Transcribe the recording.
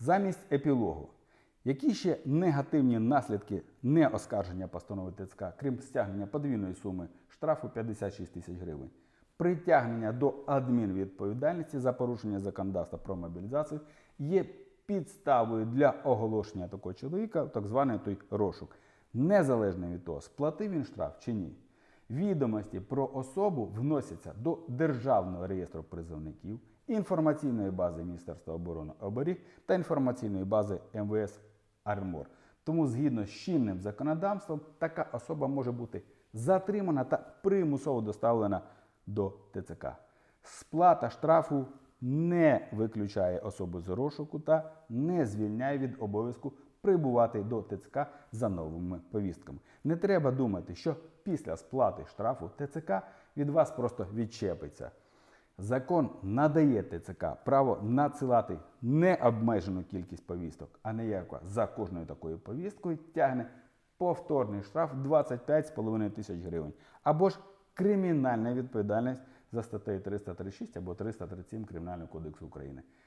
Замість епілогу. Які ще негативні наслідки неоскарження постанови ТЦК, крім стягнення подвійної суми штрафу 56 тисяч гривень, притягнення до адмінвідповідальності за порушення законодавства про мобілізацію є підставою для оголошення такого чоловіка так званий той розшук, незалежно від того, сплатив він штраф чи ні. Відомості про особу вносяться до Державного реєстру призовників, інформаційної бази Міністерства оборони оберіг та інформаційної бази МВС Армор. Тому, згідно з чинним законодавством, така особа може бути затримана та примусово доставлена до ТЦК. Сплата штрафу не виключає особу з розшуку та не звільняє від обов'язку прибувати до ТЦК за новими повістками. Не треба думати, що після сплати штрафу ТЦК від вас просто відчепиться. Закон надає ТЦК право надсилати необмежену кількість повісток, а не яка за кожною такою повісткою тягне повторний штраф 25,5 тисяч гривень. Або ж кримінальна відповідальність за статтею 336 або 337 Кримінального кодексу України.